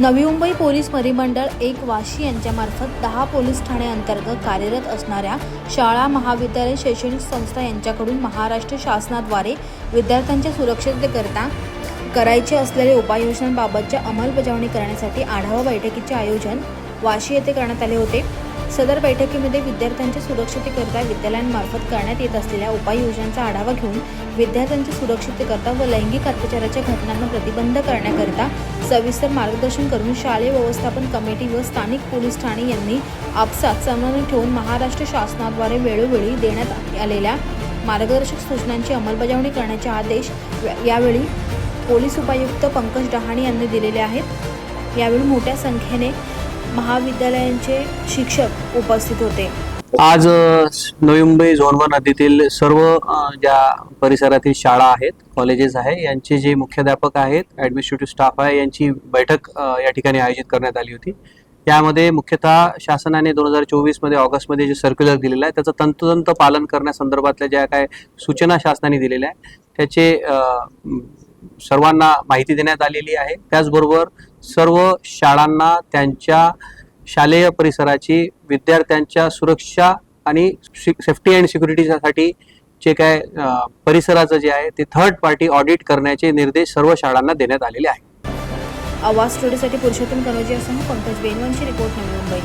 Navi Mumbai police परिमंडळ एक वाशी यांच्यामार्फत दहा पोलीस ठाणे अंतर्गत कार्यरत असणाऱ्या शाळा महाविद्यालय शैक्षणिक संस्था यांच्याकडून महाराष्ट्र शासनाद्वारे विद्यार्थ्यांच्या सुरक्षिततेकरता करायचे असलेल्या उपाययोजनांबाबतच्या अंमलबजावणी करण्यासाठी आढावा बैठकीचे आयोजन वाशी येथे करण्यात आले होते. सदर बैठकीमध्ये विद्यार्थ्यांच्या सुरक्षितेकरता विद्यालयांमार्फत करण्यात येत असलेल्या उपाययोजनांचा आढावा घेऊन विद्यार्थ्यांच्या सुरक्षितेकरता व लैंगिक अत्याचाराच्या घटनांना प्रतिबंध करण्याकरिता सविस्तर मार्गदर्शन करून शालेय व्यवस्थापन कमिटी व स्थानिक पोलीस ठाणे यांनी आपसात समन्वय ठेवून महाराष्ट्र शासनाद्वारे वेळोवेळी देण्यात आलेल्या मार्गदर्शक सूचनांची अंमलबजावणी करण्याचे आदेश यावेळी पोलीस उपायुक्त पंकज डहाणे यांनी दिलेले आहेत. यावेळी मोठ्या संख्येने महाविद्यालयांचे शिक्षक उपस्थित होते. आज नवी मुंबई झोन वन हद्दीतील सर्व ज्या परिसरातील शाळा आहेत कॉलेजेस आहे यांचे जे मुख्याध्यापक आहेत ॲडमिनिस्ट्रेटिव्ह स्टाफ आहे यांची बैठक या ठिकाणी आयोजित करण्यात आली होती. यामध्ये मुख्यतः शासनाने दोन हजार चोवीसमध्ये ऑगस्टमध्ये जे सर्क्युलर दिलेलं आहे त्याचं तंतोतंत पालन करण्यासंदर्भातल्या ज्या काय सूचना शासनाने दिलेल्या आहे त्याचे सर्वांना माहिती देण्यात आलेली आहे. त्याचबरोबर सर्व शाळांना त्यांच्या शालेय परिसराची विद्यार्थ्यांच्या सुरक्षा आणि सेफ्टी अँड सिक्युरिटीसाठी जे काय परिसराचं जे आहे ते थर्ड पार्टी ऑडिट करण्याचे निर्देश सर्व शाळांना देण्यात आलेले आहेत. आवाज स्टुडिओसाठी पुरुषोत्तम कनोजियासह पंकज बेनवंशी रिपोर्ट नवी मुंबई.